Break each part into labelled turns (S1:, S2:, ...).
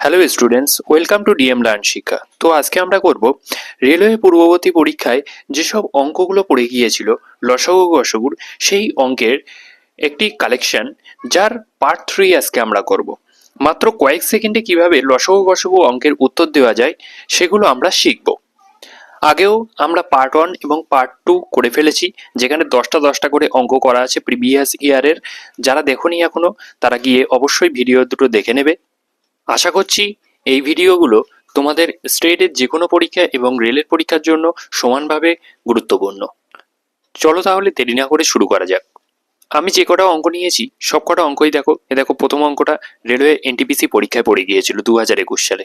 S1: Hello students welcome to DM learn Shiksha তো আজকে আমরা করব রেলওয়ে পূর্ববর্তী পরীক্ষায় যেসব অঙ্কগুলো পড়ে গিয়েছিল, লসাগু গসগুর, সেই অঙ্কের একটি কালেকশন যার পার্ট থ্রি আজকে আমরা করব। মাত্র কয়েক সেকেন্ডে কীভাবে লসাগু গসগু অঙ্কের উত্তর দেওয়া যায়, সেগুলো আমরা শিখব। আগেও আমরা পার্ট ওয়ান এবং পার্ট টু করে ফেলেছি, যেখানে দশটা দশটা করে অঙ্ক করা আছে প্রিভিয়াস ইয়ারের যারা দেখোনি এখনও, তারা গিয়ে অবশ্যই ভিডিও দুটো দেখে নেবে। আশা করছি এই ভিডিওগুলো তোমাদের স্টেটের যে কোনো পরীক্ষা এবং রেলের পরীক্ষার জন্য সমানভাবে গুরুত্বপূর্ণ। চলো তাহলে দেরি না করে শুরু করা যাক। আমি যে কটা অঙ্ক নিয়েছি, সব কটা অঙ্কই দেখো, এ দেখো প্রথম অঙ্কটা রেলওয়ে এনটিপিসি পরীক্ষায় পড়ে গিয়েছিল দু হাজার একুশ সালে।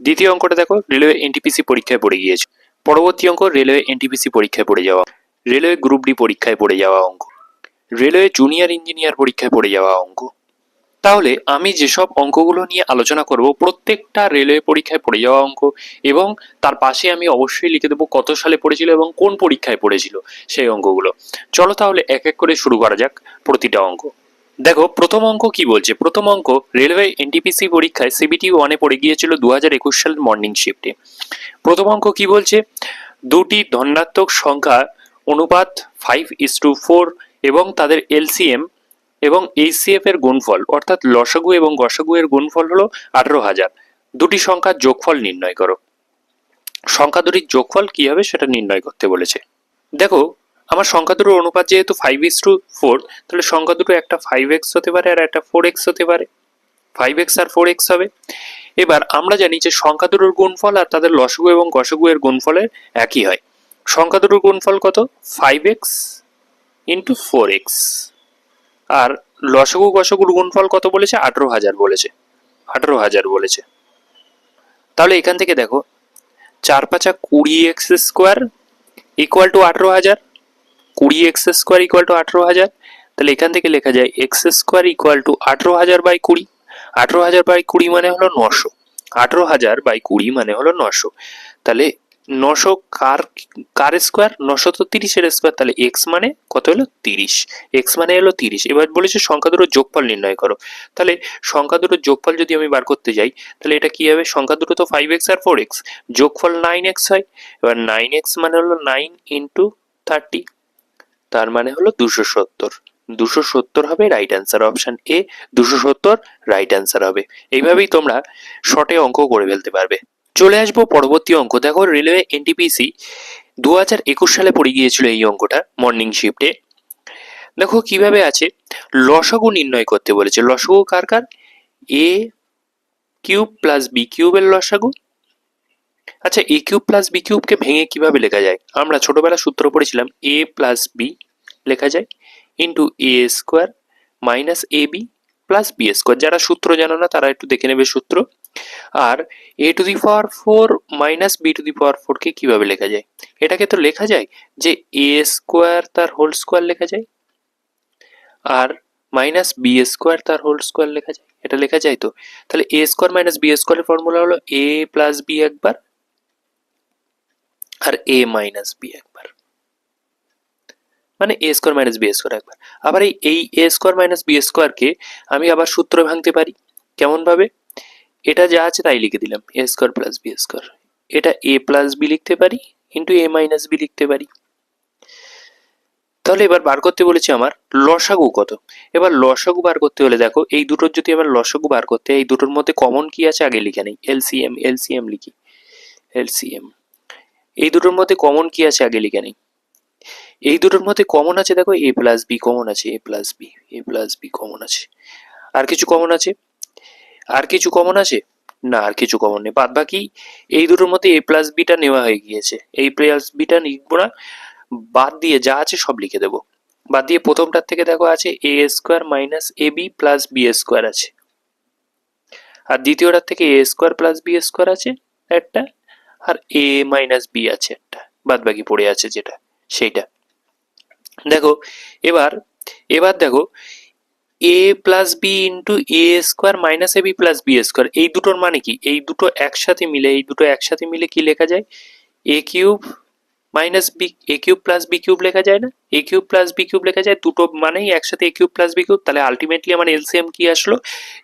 S1: দ্বিতীয় অঙ্কটা দেখো রেলওয়ে এনটিপিসি পরীক্ষায় পড়ে গিয়েছিল পরবর্তী অঙ্ক রেলওয়ে এনটিপিসি পরীক্ষায় পড়ে যাওয়া। রেলওয়ে গ্রুপ ডি পরীক্ষায় পড়ে যাওয়া অঙ্ক। রেলওয়ে জুনিয়র ইঞ্জিনিয়ার পরীক্ষায় পড়ে যাওয়া অঙ্ক। তাহলে আমি যেসব অঙ্কগুলো নিয়ে আলোচনা করব, প্রত্যেকটা রেলওয়ে পরীক্ষায় পড়ে যাওয়া অঙ্ক এবং তার পাশে আমি অবশ্যই লিখে দেবো কত সালে পড়েছিল এবং কোন পরীক্ষায় পড়েছিল সেই অঙ্কগুলো। চলো তাহলে এক এক করে শুরু করা যাক প্রতিটা অঙ্ক। দেখো, প্রথম অঙ্ক কি বলছে? প্রথম অঙ্ক, রেলওয়ে এনটিপিসি পরীক্ষায় সিবিটি ওয়ানে পড়ে গিয়েছিল দু হাজার একুশ সালের মর্নিং শিফটে প্রথম অঙ্ক কি বলছে? দুটি ধনাত্মক সংখ্যা অনুপাত ফাইভ ইস টু ফোর এবং তাদের এলসিএম এবং এইচসিএফ এর গুণফল, অর্থাৎ লসাগু এবং গসাগু এর গুণফল হলো আঠারো হাজার। দুটি সংখ্যার যোগফল নির্ণয় করো। সংখ্যা দুটির যোগফল কি হবে সেটা নির্ণয় করতে বলেছে। দেখো, আমার সংখ্যা দুটোর অনুপাত যেহেতু ফাইভ ইস টু ফোর তাহলে সংখ্যা দুটো একটা ফাইভ এক্স হতে পারে আর একটা ফোর এক্স হতে পারে। ফাইভ এক্স আর ফোর এক্স হবে। এবার আমরা জানি যে সংখ্যা দুটোর গুণফল আর তাদের লসগু এবং গসাগু এর গুণফলের একই হয়। সংখ্যা দুটোর গুণফল কত? Five X into four X আর লসগু গসগুর গুণফল কত বলেছে? আঠেরো হাজার বলেছে। আঠেরো হাজার বলেছে। তাহলে এখান থেকে দেখো, চার পাঁচা কুড়ি এক্স স্কোয়ার ইকুয়াল টু আঠেরো হাজার, কুড়ি এক্স স্কোয়ার ইকুয়াল টু আঠেরো হাজার, তাহলে এখান থেকে লেখা যায় এক্স স্কোয়ার ইকুয়াল টু আঠেরো হাজার বাই কুড়ি। আঠেরো হাজার বাই কুড়ি মানে হলো নশো। আঠেরো হাজার বাই কুড়ি মানে হলো নশো। তাহলে নশো কার কার স্কোয়ার? নশো তো তিরিশের স্কোয়ার, তাহলে এক্স মানে কত হলো? তিরিশ। এক্স মানে হলো তিরিশ। এবার বলেছে সংখ্যা দুটোর যোগফল নির্ণয় করো। তাহলে সংখ্যা দুটোর যোগফল যদি আমি বার করতে যাই, তাহলে এটা কি হবে? সংখ্যা দুটো তো ফাইভ এক্স আর ফোর এক্স যোগফল নাইন এক্স হয়। এবার নাইন এক্স মানে হলো নাইন ইন্টু থার্টি তার মানে হলো দুশো সত্তর। দুশো সত্তর হবে রাইট অ্যান্সার অপশন এ দুশো সত্তর রাইট অ্যান্সার হবে। এইভাবেই তোমরা শর্টে অঙ্ক করে ফেলতে পারবে। চলে আসব পরবর্তী অঙ্ক। দেখো রেলওয়ে এনটিপিসি দু হাজার একুশ সালে পড়ে গিয়েছিল এই অঙ্কটা মর্নিং শিফটে দেখো, কীভাবে আছে? লসাগু নির্ণয় করতে বলেছে। লসাগু কার কার? এ কিউব প্লাস বি কিউবের লসাগু। আচ্ছা এ কিউব প্লাস বি কিউবকে ভেঙে কীভাবে লেখা যায়? আমরা ছোটবেলা সূত্র পড়েছিলাম এ প্লাস বি লেখা যায় into A square minus A B plus B square যারা সূত্র জানো না, তারা একটু দেখে নেবে সূত্র। আর A to the power four minus B to the power ফোরকে কীভাবে লেখা যায়? এটাকে তো লেখা যায় যে এ স্কোয়ার তার হোল স্কোয়ার লেখা যায়, আর মাইনাস বি স্কোয়ার তার হোল স্কোয়ার লেখা যায়। এটা লেখা যায় তো? তাহলে এ স্কোয়ার মাইনাস বি স্কোয়ারের ফর্মুলা হলো এ প্লাস বি একবার, আর এ মাইনাস বি একবার। মানে A square minus B square একবার। আবার এই এ স্কোয়ার মাইনাস বি স্কোয়ারকে আমি আবার সূত্র ভাঙতে পারি। কেমন ভাবে এটা যা আছে তাই লিখে দিলাম A square plus B square এটা এ প্লাস বি লিখতে পারি ইন্টু এ মাইনাস বি লিখতে পারি। তাহলে এবার বার করতে বলেছি আমার, লসাগু কত? এবার লসাগু বার করতে হলে দেখো, এই দুটোর যদি আমার লসাগু বার করতে, এই দুটোর মধ্যে কমন কি আছে আগে লিখে নেই এলসিএম এলসিএম লিখি এলসিএম এই দুটোর মধ্যে কমন কি আছে আগে লিখে নেই। এই দুটোর মধ্যে কমন আছে দেখো এ প্লাস বি কমন আছে A plus B A plus B common আছে। আর কিছু কমন আছে? আর কিছু কমন আছে? না, আর কিছু কমন নেই। বাদ বাকি এই দুটোর মধ্যে এ প্লাস বিটা নেওয়া হয়ে গিয়েছে। এই প্লাস বিটা লিখব না, বাদ দিয়ে যা আছে সব লিখে দেবো। বাদ দিয়ে প্রথমটার থেকে দেখো আছে A square minus A B plus B square আছে। আর দ্বিতীয়টার থেকে A square plus B square আছে একটা, আর এ মাইনাস বি আছে একটা। বাদ বাকি পড়ে আছে যেটা, সেইটা। দেখো, এবার এবার দেখো A plus B into A square minus A B plus B square এই দুটোর মানে কি? এই দুটো একসাথে মিলে, এই দুটো একসাথে মিলে কি লেখা যায়? A cube minus B A cube plus B cube লেখা যায় না? A cube plus B cube লেখা যায়, দুটো মানেই একসাথে A cube plus B cube তাহলে আলটিমেটলি আমার এলসিএম কি আসলো?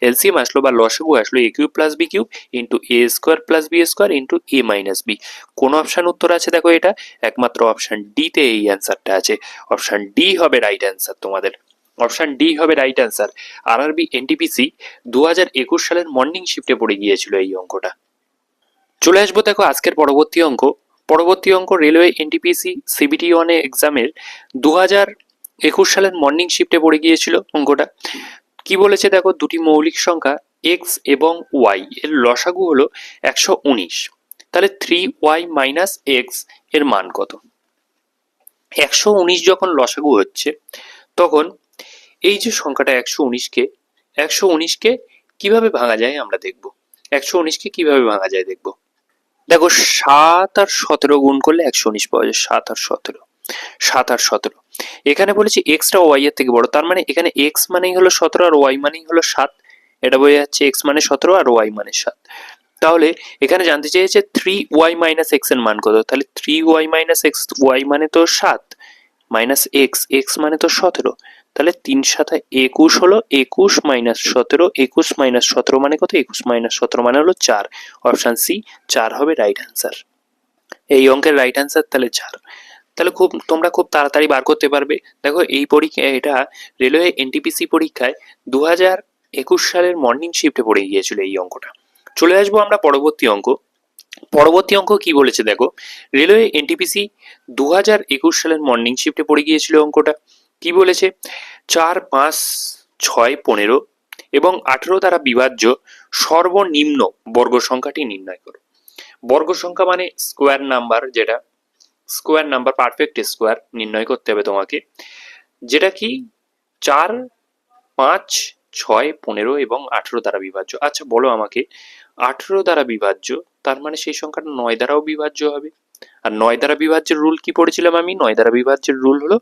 S1: এলসিএম আসলো বা লসাগু আসলো A cube plus B cube into A square plus B square into A minus B কোন অপশান উত্তর আছে দেখো এটা? একমাত্র অপশান ডিতে এই অ্যান্সারটা আছে। অপশান ডি হবে রাইট অ্যান্সার তোমাদের। অপশান ডি হবে রাইট অ্যান্সার আর আরবি এনটিপিসি দু হাজার একুশ সালের মর্নিং শিফটে পড়ে গিয়েছিল এই অঙ্কটা। চলে আসব দেখো আজকের পরবর্তী অঙ্ক। পরবর্তী অঙ্ক রেলওয়ে এনটিপিসি সিবিটি ওয়ানে এক্সামের দু একুশ সালের মর্নিং শিফটে পড়ে গিয়েছিল অঙ্কটা। কি বলেছে দেখো? দুটি মৌলিক সংখ্যা এক্স এবং ওয়াই এর লসাগু হলো একশো উনিশ। তাহলে থ্রি ওয়াই মাইনাস এক্সের মান কত? একশো উনিশ যখন লসাগু হচ্ছে, তখন এই যে সংখ্যাটা একশো উনিশকে একশো উনিশকে কীভাবে ভাঙা যায় আমরা দেখব। একশো উনিশকে কীভাবে ভাঙা যায় দেখব। দেখো, সাত আর সতেরো গুণ করলে একশো উনিশ পাওয়া যায়, সাত আর সতেরো, সাত আর সতেরো। এখানে বলেছি এক্সটা ওয়াই এর থেকে বড়, তার মানে এখানে এক্স মানেই হলো সতেরো আর ওয়াই মানেই হলো সাত। এটা বোঝা যাচ্ছে এক্স মানে সতেরো আর ওয়াই মানে সাত। তাহলে এখানে জানতে চেয়েছে থ্রি ওয়াই মাইনাস এক্সের মান কত? তাহলে three Y minus X Y মানে তো সাত মাইনাস এক্স এক্স মানে তো সতেরো। তাহলে তিন সাথে একুশ হলো একুশ মাইনাস সতেরো, একুশ মাইনাস সতেরো মানে কত? একুশ মাইনাস সতেরো মানে হলো চার। অপশান সি, চার হবে রাইট অ্যান্সার এই অঙ্কের রাইট অ্যান্সার তাহলে চার। তাহলে খুব, তোমরা খুব তাড়াতাড়ি বার করতে পারবে। দেখো এই পরীক্ষা, এটা রেলওয়ে এনটিপিসি পরীক্ষায় দু হাজার একুশ সালের মর্নিং শিফটে পড়ে গিয়েছিল এই অঙ্কটা। চলে আসব আমরা পরবর্তী অঙ্ক। পরবর্তী অঙ্ক কি বলেছে দেখো? রেলওয়ে এনটিপিসি দু হাজার একুশ সালের মর্নিং শিফটে পড়ে গিয়েছিল অঙ্কটা। কি বলেছে? চার, পাঁচ, ছয়, পনেরো এবং আঠেরো দ্বারা বিভাজ্য সর্বনিম্ন বর্গ সংখ্যাটি নির্ণয় করো। বর্গ সংখ্যা মানে স্কোয়ার নাম্বার যেটা স্কোয়ার নাম্বার পারফেক্ট স্কোয়ার নির্ণয় করতে হবে তোমাকে। যেটা কি? চার, পাঁচ, ছয়, পনেরো এবং আঠেরো দ্বারা বিভাজ্য। আচ্ছা বলো আমাকে, আঠেরো দ্বারা বিভাজ্য, তার মানে সেই সংখ্যাটা নয় দ্বারাও বিভাজ্য হবে। আর নয় দ্বারা বিভাজ্যের রুল কি পড়েছিলাম আমি? নয় দ্বারা বিভাজ্যের রুল হলো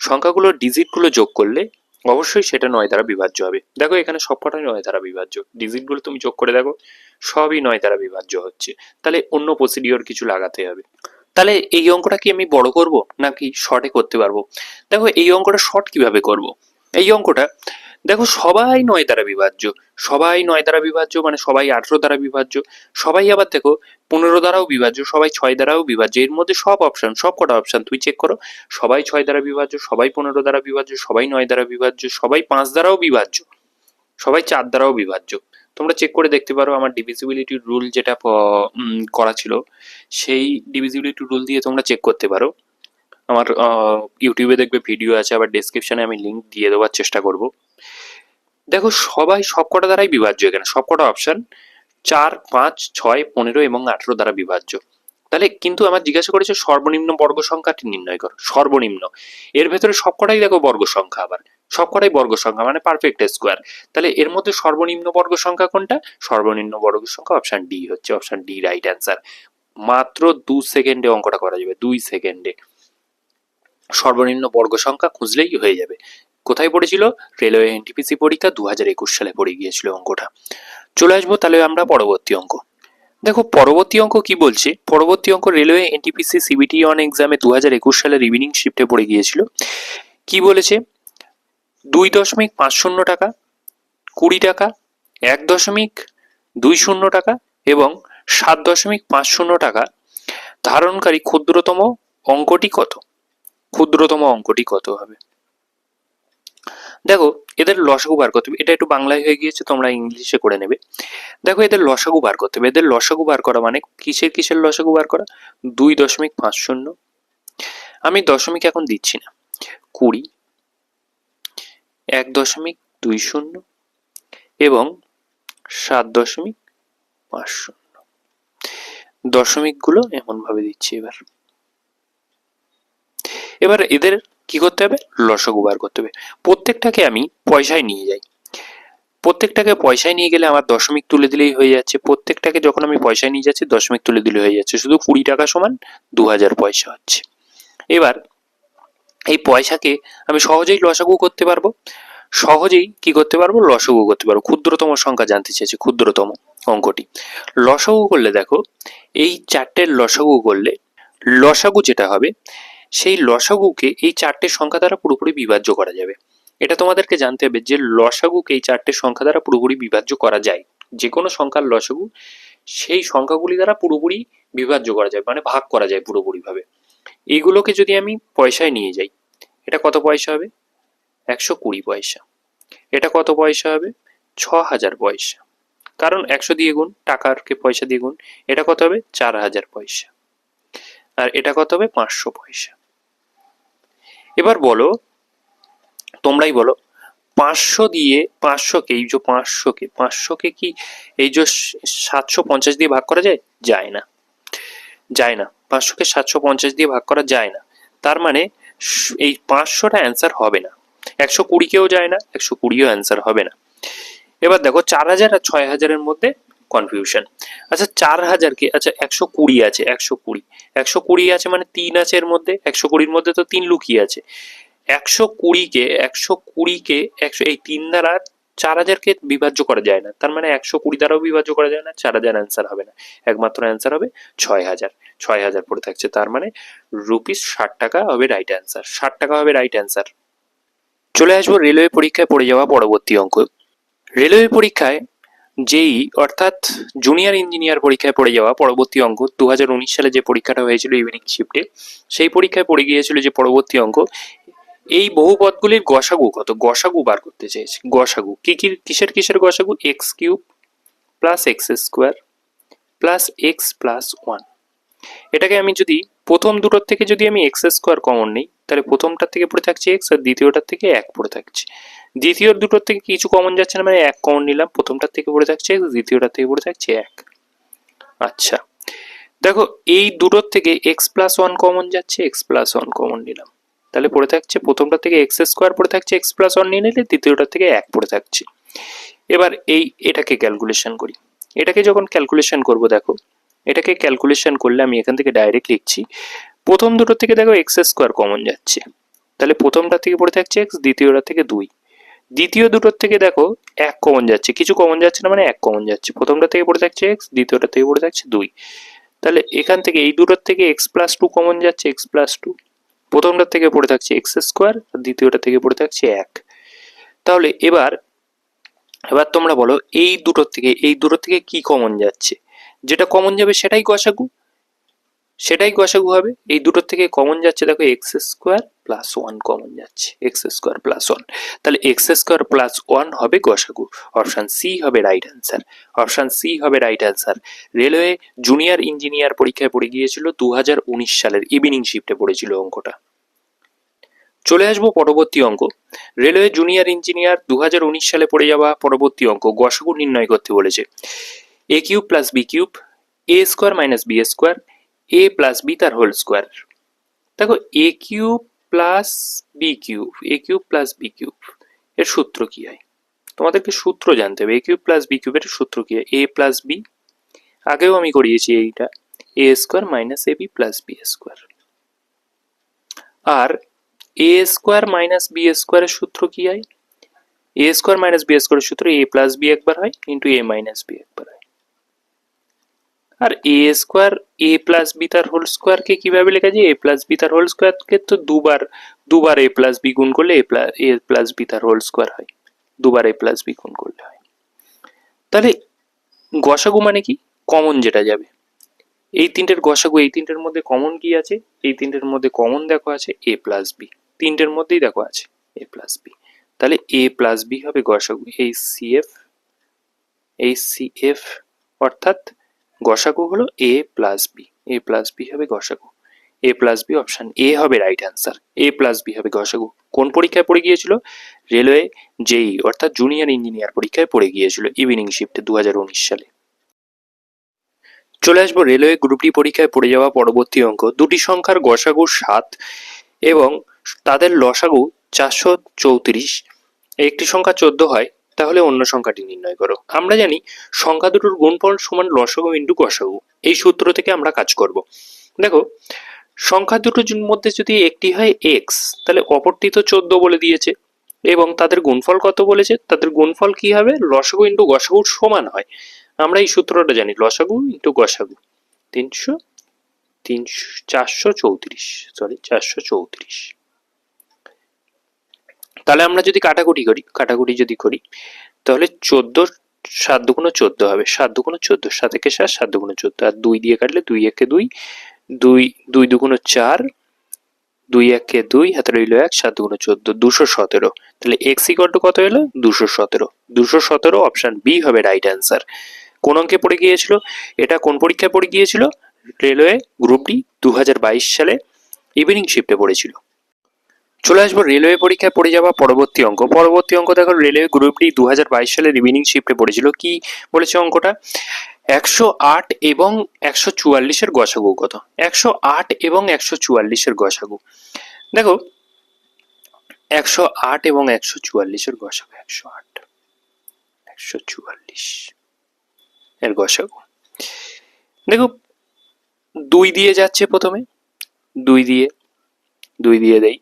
S1: সংখ্যাগুলোর ডিজিটগুলো যোগ করলে অবশ্যই সেটা নয় দ্বারা বিভাজ্য হবে। দেখো এখানে সবকটাই নয় দ্বারা বিভাজ্য। ডিজিটগুলো তুমি যোগ করে দেখো, সবই নয় দ্বারা বিভাজ্য হচ্ছে। তাহলে অন্য প্রসিডিওর কিছু লাগাতে হবে। তাহলে এই অঙ্কটা কি আমি বড় করব নাকি শর্টে করতে পারব? দেখো এই অঙ্কটা শর্ট কীভাবে করব? এই অঙ্কটা দেখো, সবাই নয় দ্বারা বিভাজ্য। সবাই নয় দ্বারা বিভাজ্য মানে সবাই আঠেরো দ্বারা বিভাজ্য। সবাই আবার দেখো, পনেরো দ্বারাও বিভাজ্য, সবাই ছয় দ্বারাও বিভাজ্য। এর মধ্যে সব অপশন সব কটা অপশন তুই চেক করো। সবাই ছয় দ্বারা বিভাজ্য, সবাই পনেরো দ্বারা বিভাজ্য, সবাই নয় দ্বারা বিভাজ্য, সবাই পাঁচ দ্বারাও বিভাজ্য, সবাই চার দ্বারাও বিভাজ্য। তোমরা চেক করে দেখতে পারো আমার ডিভিজিবিলিটি রুল যেটা করা ছিল। সেই ডিভিজিবিলিটি রুল দিয়ে তোমরা চেক করতে পারো। আমার ইউটিউবে দেখবে ভিডিও আছে, আবার ডেসক্রিপশনে আমি লিঙ্ক দিয়ে দেওয়ার চেষ্টা করব। দেখো সবাই সবকটা দ্বারাই বিভাজ্য এখানে সবকটা অপশন চার, পাঁচ, ছয়, পনেরো এবং আঠেরো দ্বারা বিভাজ্য। তাহলে কিন্তু আমার জিজ্ঞাসা করেছে সর্বনিম্ন বর্গ সংখ্যাটি নির্ণয় করো, সর্বনিম্ন। এর ভেতরে সবকটাই দেখো বর্গ সংখ্যা আবার সবকটাই বর্গ সংখ্যা মানে পারফেক্ট স্কোয়ার তাহলে এর মধ্যে সর্বনিম্ন বর্গ সংখ্যা কোনটা? সর্বনিম্ন বর্গ সংখ্যা অপশন ডি হচ্ছে অপশন ডি রাইট অ্যান্সার মাত্র দু সেকেন্ডে অঙ্কটা করা যাবে, দুই সেকেন্ডে সর্বনিম্ন বর্গ সংখ্যা খুঁজলেই হয়ে যাবে। কোথায় পড়েছিল? রেলওয়ে এনটিপিসি পরীক্ষা দু হাজার একুশ সালে পড়ে গিয়েছিল অঙ্কটা। চলে আসব তাহলে আমরা পরবর্তী অঙ্ক। দেখো, পরবর্তী অঙ্ক কি বলছে? পরবর্তী অঙ্ক রেলওয়ে এনটিপিসি সিবিটি অন এক্সামে দু হাজার একুশ সালের ইভিনিং শিফটে পড়ে গিয়েছিল। কি বলেছে? দুই দশমিক পাঁচ শূন্য টাকা, কুড়ি টাকা, এক দশমিক দুই শূন্য টাকা এবং সাত দশমিক পাঁচ শূন্য টাকা। ধারণকারী ক্ষুদ্রতম অঙ্কটি কত? ক্ষুদ্রতম অঙ্কটি কত হবে? দেখো, এদের লসাগু বার করতে হবে এটা একটু বাংলায় হয়ে গিয়েছে, তোমরা ইংলিশে করে নেবে। দেখো, এদের লসাগু বার করতে হবে এদের লসাগু বার করা মানে কিসের কিসের লসাগু বার করা দুই দশমিক পাঁচ শূন্য। আমি দশমিক এখন দিচ্ছি না। কুড়ি, এক দশমিক দুই শূন্য এবং সাত দশমিক পাঁচ শূন্য। দশমিকগুলো এমন ভাবে দিচ্ছি এবার। এবার এদের কি করতে হবে? লসাগু বার করতে হবে। প্রত্যেকটাকে আমি পয়সায় নিয়ে যাই। প্রত্যেকটাকে পয়সায় নিয়ে গেলে আমার দশমিক তুলে দিলেই হয়ে যাচ্ছে। প্রত্যেকটাকে যখন আমি পয়সায় নিয়ে যাচ্ছি, দশমিক তুলে দিলে হয়ে যাচ্ছে। শুধু কুড়ি টাকা সমান দু হাজার পয়সা হচ্ছে। এবার এই পয়সাকে আমি সহজেই লসাগু করতে পারব। সহজেই কি করতে পারব? লসাগু করতে পারব। ক্ষুদ্রতম সংখ্যা জানতে চেয়েছি, ক্ষুদ্রতম অঙ্কটি। লসাগু করলে দেখো, এই চারটের লসাগু করলে লসাগু যেটা হবে সেই লসাগুকে এই চারটে সংখ্যা দ্বারা পুরোপুরি বিভাজ্য করা যাবে। এটা তোমাদেরকে জানতে হবে যে লসাগুকে এই চারটে সংখ্যা দ্বারা পুরোপুরি বিভাজ্য করা যায়। যে কোনো সংখ্যার লসাগু সেই সংখ্যাগুলি দ্বারা পুরোপুরি বিভাজ্য করা যায় মানে ভাগ করা যায় পুরোপুরিভাবে। এইগুলোকে যদি আমি পয়সায় নিয়ে যাই, এটা কত পয়সা হবে? একশো কুড়ি পয়সা। এটা কত পয়সা হবে? ছ হাজার পয়সা। কারণ একশো দিয়ে গুণ, টাকারকে পয়সা দিয়ে গুণ, এটা কত হবে? চার হাজার পয়সা। আর এটা কত হবে? পাঁচশো পয়সা। এবার বলো, তোমরাই বলো, পাঁচশো দিয়ে পাঁচশোকে, এই যে পাঁচশোকে পাঁচশোকে কি এই যে সাতশো পঞ্চাশ দিয়ে ভাগ করা যায়? যায় না। যায় না। পাঁচশোকে সাতশো পঞ্চাশ দিয়ে ভাগ করা যায় না। তার মানে এই পাঁচশোটা অ্যান্সার হবে না। একশো কুড়িকেও যায় না, একশো কুড়িও অ্যান্সার হবে না। এবার দেখো, চার হাজার আর ছয় হাজারের মধ্যে কনফিউশন আচ্ছা চার হাজার হাজারকে আচ্ছা একশো কুড়ি আছে, একশো কুড়ি। একশো কুড়ি আছে মানে তিন আছে এর মধ্যে, একশো কুড়ির মধ্যে তো তিন লুকিয়ে আছে। একশো কুড়িকে একশো কুড়িকে, একশো, এই তিন দ্বারা চার হাজারকে বিভাজ্য করা যায় না। তার মানে একশো কুড়ি দ্বারাও বিভাজ্য করা যায় না, চার হাজার অ্যান্সার হবে না। একমাত্র অ্যান্সার হবে ছয় হাজার। ছয় হাজার পড়ে থাকছে, তার মানে রুপিস ষাট টাকা হবে রাইট অ্যান্সার ষাট টাকা হবে রাইট অ্যান্সার চলে আসব রেলওয়ে পরীক্ষায় পড়ে যাওয়া পরবর্তী অঙ্ক। রেলওয়ে পরীক্ষায় যেই অর্থাৎ জুনিয়র ইঞ্জিনিয়ার পরীক্ষায় পড়ে যাওয়া পরবর্তী অঙ্ক দু হাজার উনিশ সালে যে পরীক্ষাটা হয়েছিল ইভিনিং শিফটে সেই পরীক্ষায় পড়ে গিয়েছিল যে পরবর্তী অঙ্ক, এই বহু বহুপদগুলির গসাগু কত? গসাগু বার করতে চেয়েছে। গসাগু। কি কি, কিসের কিসের গসাগু? X cube plus X square plus X plus one এটাকে আমি যদি প্রথম দুটোর থেকে যদি আমি এক্স স্কোয়ার কমন নিই, তাহলে প্রথমটার থেকে পড়ে থাকছে এক্স আর দ্বিতীয়টার থেকে এক পড়ে থাকছে। দ্বিতীয় দুটোর থেকে কিছু কমন যাচ্ছে না মানে এক কমন নিলাম, প্রথমটার থেকে পড়ে থাকছে এক্স দ্বিতীয়টার থেকে পড়ে থাকছে এক। আচ্ছা দেখো এই দুটোর থেকে এক্স প্লাস ওয়ান কমন যাচ্ছে এক্স প্লাস ওয়ান কমন নিলাম। তাহলে পড়ে থাকছে প্রথমটা থেকে এক্স স্কোয়ার পড়ে থাকছে এক্স প্লাস ওয়ান নিয়ে নিলে দ্বিতীয়টার থেকে এক পড়ে থাকছে। এবার এই এটাকে ক্যালকুলেশন করি। এটাকে যখন ক্যালকুলেশন করব, দেখো এটাকে ক্যালকুলেশন করলে আমি এখান থেকে ডাইরেক্ট লিখছি। প্রথম দুটো থেকে দেখো এক্স স্কোয়ার কমন যাচ্ছে। তাহলে প্রথমটা থেকে পড়ে থাকছে এক্স দ্বিতীয়টা থেকে দুই। দ্বিতীয় দুটোর থেকে দেখো এক কমন যাচ্ছে। কিছু কমন যাচ্ছে না মানে এক কমন যাচ্ছে। প্রথমটা থেকে পড়ে থাকছে এক্স দ্বিতীয়টা থেকে পড়ে থাকছে দুই। তাহলে এখান থেকে এই দুটোর থেকে এক্স প্লাস টু কমন যাচ্ছে এক্স প্লাস টু প্রথমটার থেকে পড়ে থাকছে এক্স স্কোয়ার দ্বিতীয়টা থেকে পড়ে থাকছে এক। তাহলে এবার এবার তোমরা বলো এই দুটোর থেকে, এই দুটোর থেকে কি কমন যাচ্ছে? যেটা কমন যাবে সেটাই গসাগু সেটাই গসাগু হবে। এই দুটোর থেকে কমন যাচ্ছে, দেখো X square plus one common যাচ্ছে। এক্স স্কোয়ার প্লাস ওয়ান তাহলে এক্স স্কোয়ার প্লাস ওয়ান হবে গসাগু অপশান সি হবে রাইট অ্যান্সার অপশান সি হবে right answer railway junior engineer পরীক্ষায় পড়ে গিয়েছিল দু হাজার উনিশ সালের ইভিনিং শিফটে পড়েছিল অঙ্কটা। চলে আসব পরবর্তী অঙ্ক। রেলওয়ে জুনিয়র ইঞ্জিনিয়ার দু হাজার উনিশ সালে পড়ে যাওয়া পরবর্তী অঙ্ক। গসাগু নির্ণয় করতে বলেছে। A cube plus B cube A square minus B square A plus B তার হোল স্কোয়ার দেখো A cube plus B cube A cube plus B cube এর সূত্র কি হয়? তোমাদেরকে সূত্র জানতে হবে এ কিউব প্লাস বি কিউবের সূত্র কি হয়? এ প্লাস বি আগেও আমি করিয়েছি এইটা A square minus A B plus B square R A square minus B স্কোয়ারের সূত্র কি হয়? এ স্কোয়ার মাইনাস বি স্কোয়ারের সূত্র এ প্লাস বি একবার হয় ইন্টু এ মাইনাস বি একবার হয়। আর A square A plus B তার হোল স্কোয়ারকে কীভাবে লেখা যায়? এ প্লাস বি তার হোল স্কোয়ারকে তো দুবার দুবার এ প্লাস বি গুণ করলে A plus A plus B তার হোল স্কোয়ার হয়। দুবার এ প্লাস বি গুণ করলে হয়। তাহলে গসাগু মানে কি? কমন যেটা যাবে। এই তিনটের গসাগু, এই তিনটের মধ্যে কমন কি আছে? এই তিনটের মধ্যে কমন দেখো আছে এ প্লাস বি তিনটের মধ্যেই দেখো আছে এ প্লাস বি তাহলে এ প্লাস বি হবে গসাগু। এই সি এফ এই সি এফ অর্থাৎ গসাগু হলো A plus B A plus B হবে গসাগু। A plus B option A হবে right answer A plus B হবে গসাগু। কোন পরীক্ষায় পড়ে গিয়েছিল? রেলওয়ে জেই অর্থাৎ জুনিয়র ইঞ্জিনিয়ার পরীক্ষায় পড়ে গিয়েছিল ইভিনিং শিফটে দু হাজার উনিশ সালে। চলে আসব রেলওয়ে গ্রুপ ডি পরীক্ষায় পড়ে যাওয়া পরবর্তী অঙ্ক। দুটি সংখ্যার গসাগু সাত এবং তাদের লসাগু চারশো চৌত্রিশ। একটি সংখ্যা চোদ্দ হয় তাহলে অন্য সংখ্যাটি নির্ণয় করো। আমরা জানি সংখ্যা দুটোর গুণফল সমান লসাগু ইন্টু গসাগু এই সূত্র থেকে আমরা কাজ করব। দেখো, সংখ্যা দুটোর মধ্যে যদি একটি হয় এক্স তাহলে অপরটি তো চোদ্দ বলে দিয়েছে এবং তাদের গুণফল কত বলেছে? তাদের গুণফল কি হবে? লসাগু ইন্টু গসাগুর সমান হয়। আমরা এই সূত্রটা জানি, লসাগু ইন্টু গসাগু তিনশো তিনশো, চারশো চৌত্রিশ সরি চারশো চৌত্রিশ। তাহলে আমরা যদি কাটাকুটি করি, কাটাকুটি যদি করি, তাহলে চোদ্দ সাত দুগুণ চোদ্দ হবে। সাত দুগুণ চোদ্দ, সাত একে সাত সাত দুগুণ চোদ্দ। আর দুই দিয়ে কাটলে দুই একে দুই দুই দুই দুগুণ চার, দুই একে দুই হাতে রইল এক, সাত দুগুণ চোদ্দ, দুশো সতেরো। তাহলে এক্স ইকল টু কত এলো দুশো সতেরো। দুশো সতেরো অপশন বি হবে রাইট অ্যান্সার কোন অঙ্কে পড়ে গিয়েছিল? এটা কোন পরীক্ষায় পড়ে গিয়েছিল? রেলওয়ে গ্রুপ ডি দু হাজার বাইশ সালে ইভিনিং শিফটে পড়েছিল। চলে আসব রেলওয়ে পরীক্ষায় পড়ে যাওয়া পরবর্তী অঙ্ক। পরবর্তী অঙ্ক দেখো রেলওয়ে গ্রুপ ডি দু সালে রিভিনিং শিফটে পড়েছিল। কি বলেছে অঙ্কটা? একশো আট এবং একশো চুয়াল্লিশের গসাগু কত? একশো আট এবং একশো চুয়াল্লিশের গসাগু। দেখো, একশো আট এবং একশো চুয়াল্লিশের গসাগু। একশো আট, একশো চুয়াল্লিশ এর গসাগু। দেখো, দুই দিয়ে যাচ্ছে প্রথমে। দুই দিয়ে দুই দিয়ে দেই।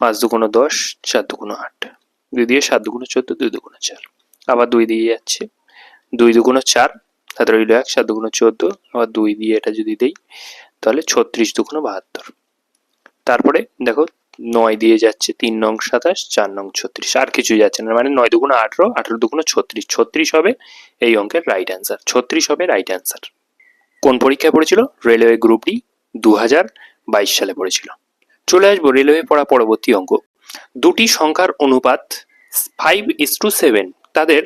S1: পাঁচ দুগুণো দশ, চার দুগুণো আট। দুই দিয়ে সাত দুগুণো চোদ্দ, দুই দুগুণো চার। আবার দুই দিয়ে যাচ্ছে। দুই দুগুণো চার তাতে রইল এক, সাত দুগুণো চোদ্দ। আবার দুই দিয়ে এটা যদি দেই, তাহলে ছত্রিশ দুগুণো বাহাত্তর। তারপরে দেখো, নয় দিয়ে যাচ্ছে তিন নং সাতাশ, চার নং ছত্রিশ। আর কিছু যাচ্ছে না মানে নয় দুগুণো আঠেরো আঠেরো দুগুণো ছত্রিশ। ছত্রিশ হবে এই অঙ্কের রাইট অ্যান্সার ছত্রিশ হবে রাইট অ্যান্সার কোন পরীক্ষায় পড়েছিল? রেলওয়ে গ্রুপ ডি দু হাজার বাইশ সালে পড়েছিল। চলে আসব রেলওয়ে পড়া পরবর্তী অঙ্ক। দুটি সংখ্যার অনুপাত ফাইভ ইস টু সেভেন তাদের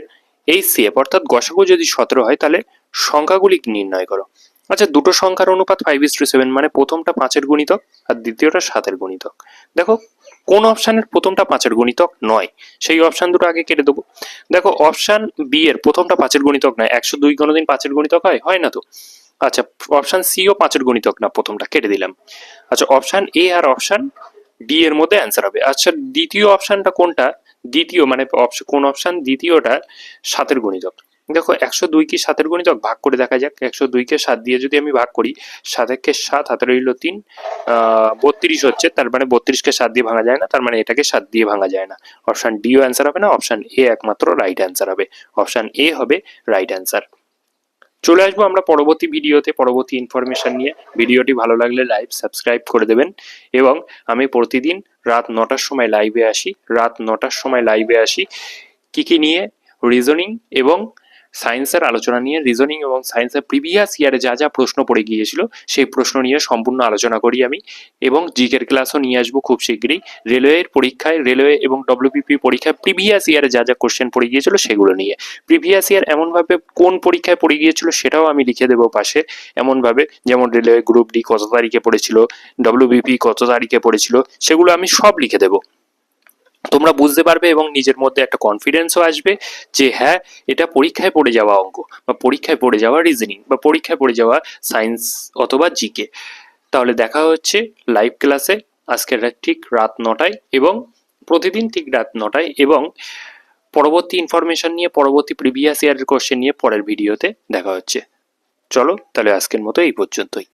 S1: এই সিএফ অর্থাৎ গসাগু যদি সতেরো হয়, তাহলে সংখ্যাগুলি নির্ণয় করো। আচ্ছা দুটো সংখ্যার অনুপাত ফাইভ ইস টু সেভেন মানে প্রথমটা পাঁচের গুণিতক আর দ্বিতীয়টা সাতের গুণিতক। দেখো, কোন অপশানের প্রথমটা পাঁচের গুণিতক নয়, সেই অপশান দুটো আগে কেটে দেবো। দেখো, অপশান বি এর প্রথমটা পাঁচের গুণিতক নয়, একশো দুই কোনোদিন পাঁচের গুণিতক হয়? হয় না তো। আচ্ছা অপশান সি ও পাঁচের গুণিতক না, প্রথমটা কেটে দিলাম। আচ্ছা অপশান এ আর অপশান ডি এর মধ্যে অ্যান্সার হবে। আচ্ছা দ্বিতীয় অপশানটা কোনটা? দ্বিতীয় মানে কোন অপশান দ্বিতীয়টা সাতের গুণিতক দেখো, একশো দুই কি সাতের গুণিতক ভাগ করে দেখা যাক। একশো দুইকে সাত দিয়ে যদি আমি ভাগ করি সাত একে সাত হাতে রইল তিন বত্রিশ হচ্ছে, তার মানে বত্রিশকে সাত দিয়ে ভাঙা যায় না, তার মানে এটাকে সাত দিয়ে ভাঙা যায় না। অপশান ডিও অ্যান্সার হবে না অপশান এ একমাত্র রাইট অ্যান্সার হবে। অপশান এ হবে রাইট অ্যান্সার চলে আসব আমরা পরবর্তী ভিডিওতে, পরবর্তী ইনফরমেশান নিয়ে। ভিডিওটি ভালো লাগলে লাইভ সাবস্ক্রাইব করে দেবেন। এবং আমি প্রতিদিন রাত নটার সময় লাইভে আসি। রাত নটার সময় লাইভে আসি। কি কি নিয়ে? রিজনিং এবং সায়েন্সের আলোচনা নিয়ে রিজনিং এবং সায়েন্সের প্রিভিয়াস ইয়ারে যা যা প্রশ্ন পড়ে গিয়েছিল, সেই প্রশ্ন নিয়ে সম্পূর্ণ আলোচনা করি আমি এবং জিকের ক্লাসও নিয়ে আসব খুব শীঘ্রই। রেলওয়ের পরীক্ষায়, রেলওয়ে এবং ডব্লিউপিপি পরীক্ষায় প্রিভিয়াস ইয়ারে যা যা কোশ্চেন পড়ে গিয়েছিল সেগুলো নিয়ে। প্রিভিয়াস ইয়ার এমনভাবে কোন পরীক্ষায় পড়ে গিয়েছিল সেটাও আমি লিখে দেবো পাশে। এমনভাবে যেমন রেলওয়ে গ্রুপ ডি কত তারিখে পড়েছিল ডব্লিউবিপি কত তারিখে পড়েছিল, সেগুলো আমি সব লিখে দেবো। তোমরা বুঝতে পারবে এবং নিজের মধ্যে একটা কনফিডেন্সও আসবে যে হ্যাঁ এটা পরীক্ষায় পড়ে যাওয়া অঙ্ক বা পরীক্ষায় পড়ে যাওয়া রিজনিং বা পরীক্ষায় পড়ে যাওয়া সায়েন্স অথবা জিকে তাহলে দেখা হচ্ছে লাইভ ক্লাসে আজকের ঠিক রাত নটায় এবং প্রতিদিন ঠিক রাত নটায় এবং পরবর্তী ইনফরমেশন নিয়ে, পরবর্তী প্রিভিয়াস ইয়ারের কোশ্চেন নিয়ে পরের ভিডিওতে দেখা হচ্ছে। চলো, তাহলে আজকের মতো এই পর্যন্তই।